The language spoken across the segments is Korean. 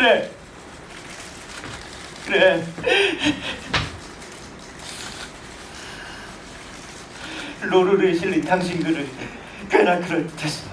그래. 그래. 로르르에 실린 당신 글을 꽤나 그럴듯했어.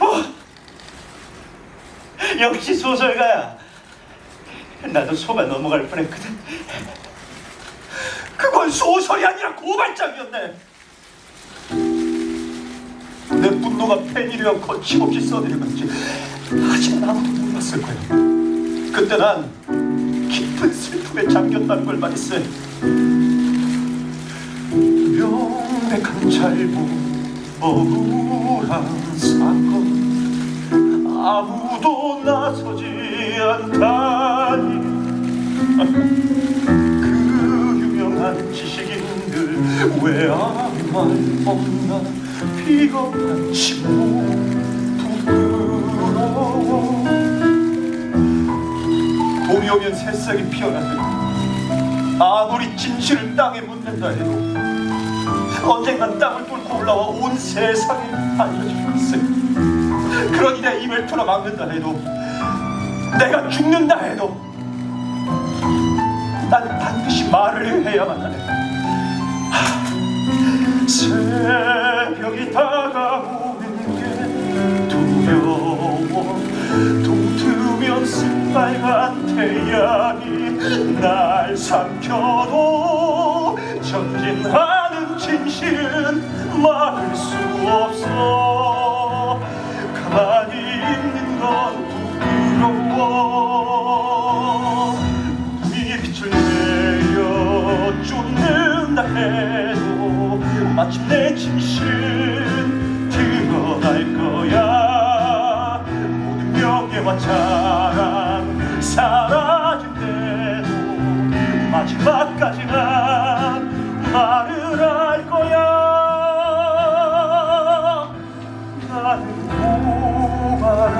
어, 역시 소설가야. 나도 속아 넘어갈 뻔했거든. 그건 소설이 아니라 고발장이었네. 분노가 펜이려 거침없이 써내려갔지. 하지만 아무도 몰랐을 거야. 그때 난 깊은 슬픔에 잠겼다는 걸 말했어. 명백한 잘못, 억울한 사건. 아무도 나서지 않다니. 그 유명한 지식인들 왜 아무 말 없나 비겁한 침묵 부끄러워 봄이 오면 새싹이 피어나듯 아무리 진실을 땅에 묻는다 해도 언젠간 땅을 뚫고 올라와 온 세상에 알려질 것을 그러니 내 입을 틀어 막는다 해도 내가 죽는다 해도 나는 반드시 말을 해야만 하네. 하, 새빨간 태양이 날 삼켜도 전진하는 진실은 막을 수 없어. 가만히 있는 건 부끄러워. 이 빛을 내려 쫓는다 해도 마침 내 진실은 드러날 거야. 모든 명예와 자랑 사라질 때도 마지막까지 난 말을 할 거야. 나는 고발한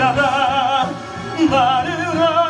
않아 말을 할 거야 나는